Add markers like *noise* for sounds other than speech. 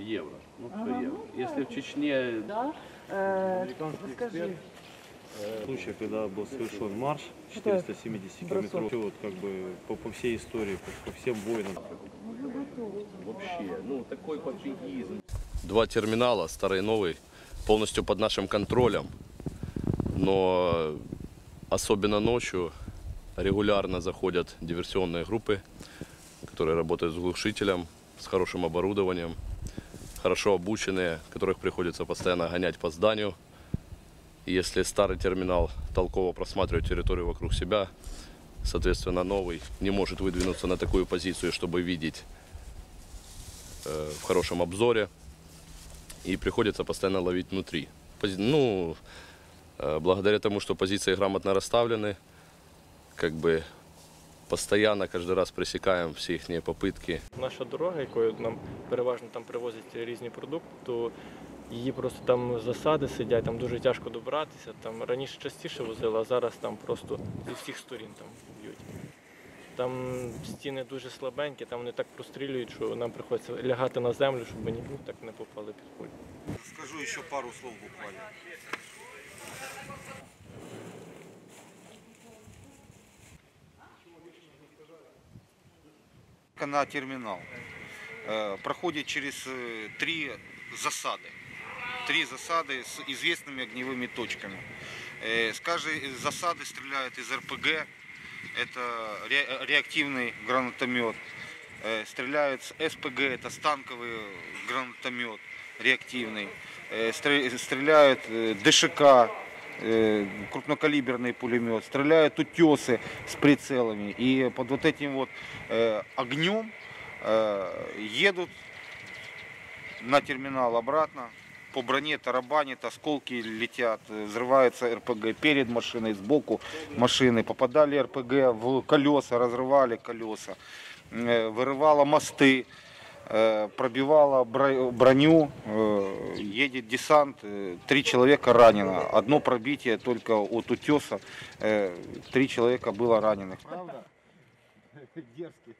евро. Ну, Ага, 100 евро. ну, Если в Чечне Да? Э, Американский расскажи. эксперт, случай, когда был совершен марш Какой? 470 Бросок. километров, вот как бы по, по всей истории, по, по всем войнам. вообще, ну, такой пофигизм. Два терминала, старый и новый, полностью под нашим контролем. Но особенно ночью регулярно заходят диверсионные группы, которые работают с глушителем, с хорошим оборудованием, хорошо обученные, которых приходится постоянно гонять по зданию. Если старый терминал толково просматривает территорию вокруг себя, соответственно, новый не может выдвинуться на такую позицию, чтобы видеть э, в хорошем обзоре, и приходится постоянно ловить внутри. Пози- Ну, э, благодаря тому, что позиции грамотно расставлены, как бы постоянно каждый раз пресекаем все их попытки Наша дорога, якою нам переважно там привозять різні продукти, то її просто там засади сидять, там дуже тяжко добратися. Там раніше частіше возили, а зараз там просто зі всіх сторін там б'ють. Там стіни дуже слабенькі, там вони так прострілюють, що нам приходиться лягати на землю, щоб ми ні ну, так не попали під кулю. Скажу еще пару слов буквально. На терминал э, проходит через э, три засады. Три засады с известными огневыми точками. Э, С каждой засады стреляют из РПГ. Это ре- реактивный гранатомет. Стреляют с СПГ, это станковый гранатомет реактивный. Стре- Стреляют ДШК, крупнокалиберный пулемет. Стреляют утесы с прицелами. И под вот этим вот э, огнем э, едут на терминал обратно. По броне тарабанит, осколки летят, э, взрывается РПГ перед машиной, сбоку машины. Попадали РПГ в колеса, разрывали колеса, э, вырывало мосты, э, пробивало бро- броню, э, едет десант, э, три человека ранено. Одно пробитие только от утеса, три человека было раненых. Правда? *laughs* Дерзкий.